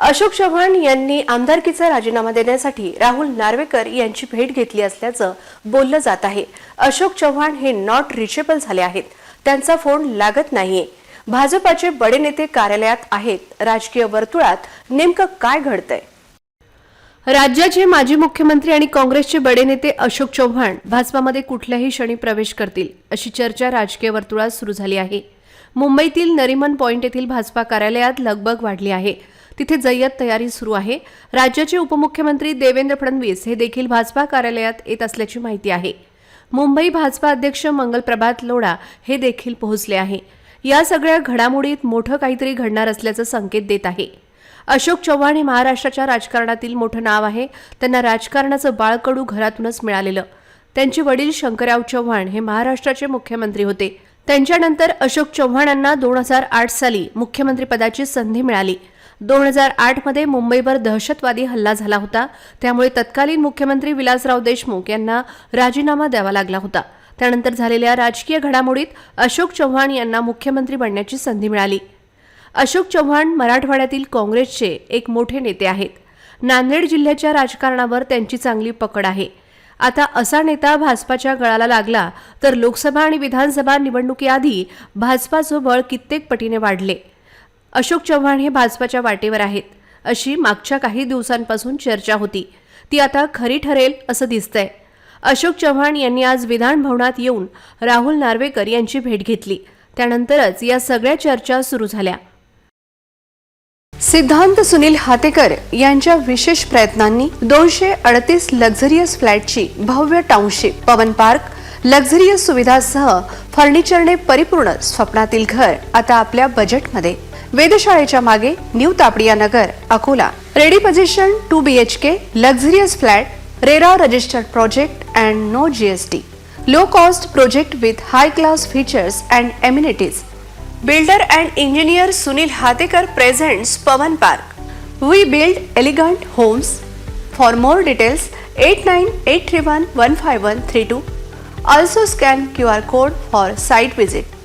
अशोक चव्हाण यांनी आमदारकीचा राजीनामा देण्यासाठी राहुल नार्वेकर यांची भेट घेतली असल्याचं बोललं जात आहे. अशोक चव्हाण हे नॉट रिचेबल झाले आहेत. त्यांचा फोन लागत नाहीये. भाजपाचे बडे नेते कार्यालयात आहेत. राजकीय वर्तुळात नेमकं काय घडतंय? राज्याचे माजी मुख्यमंत्री आणि काँग्रेसचे बडे नेते अशोक चव्हाण भाजपामध्ये कुठल्याही क्षणी प्रवेश करतील अशी चर्चा राजकीय वर्तुळात सुरू झाली आहे. मुंबईतील नरिमन पॉइंट येथील भाजपा कार्यालयात लगबग वाढली आहे. तिथे जय्यत तयारी सुरू आहे. राज्याचे उपमुख्यमंत्री देवेंद्र फडणवीस हे देखील भाजपा कार्यालयात येत असल्याची माहिती आहे. मुंबई भाजपा अध्यक्ष मंगल प्रभात लोढा हे देखील पोहोचले आहे. या सगळ्या घडामोडीत मोठं काहीतरी घडणार असल्याचं संकेत देत आहे. अशोक चव्हाण हे महाराष्ट्राच्या राजकारणातील मोठं नाव आहे. त्यांना राजकारणाचं बाळकडू घरातूनच मिळालेलं. त्यांचे वडील शंकरराव चव्हाण हे महाराष्ट्राचे मुख्यमंत्री होते. त्यांच्यानंतर अशोक चव्हाणांना दोन हजार आठ साली मुख्यमंत्रीपदाची संधी मिळाली. दोन हजार आठमध्ये मुंबईवर दहशतवादी हल्ला झाला होता. त्यामुळे तत्कालीन मुख्यमंत्री विलासराव देशमुख यांना राजीनामा द्यावा लागला होता. त्यानंतर झालेल्या राजकीय घडामोडीत अशोक चव्हाण यांना मुख्यमंत्री बनण्याची संधी मिळाली. अशोक चव्हाण मराठवाड्यातील काँग्रेसचे एक मोठे नेते आहेत. नांदेड जिल्ह्याच्या राजकारणावर त्यांची चांगली पकड आहे. आता असा नेता भाजपाच्या गळाला लागला तर लोकसभा आणि विधानसभा निवडणुकीआधी भाजपाचं बळ कित्येक पटीने वाढले. अशोक चव्हाण हे भाजपाच्या वाटेवर आहेत अशी मागच्या काही दिवसांपासून चर्चा होती. ती आता खरी ठरेल असं दिसतंय. अशोक चव्हाण यांनी आज विधान भवनात येऊन राहुल नार्वेकर यांची भेट घेतली. त्यानंतरच या सगळ्या चर्चा सुरू झाल्या. सिद्धांत सुनील हातेकर यांच्या विशेष प्रयत्नांनी दोनशे अडतीस लक्झरियस फ्लॅटची भव्य टाउनशिप पवन पार्क लक्झरियस सुविधासह फर्निचरने परिपूर्ण स्वप्नातील घर आता आपल्या बजेटमध्ये वेधशाळेच्या मागे new Tapadia Nagar Akola. Ready position two B H K luxurious flat RERA registered project and no G S T low cost project with high class features and amenities builder and engineer Sunil Hatekar presents Pawan Park we build elegant homes for more details eight nine eight three one one five one three two also scan Q R code for site visit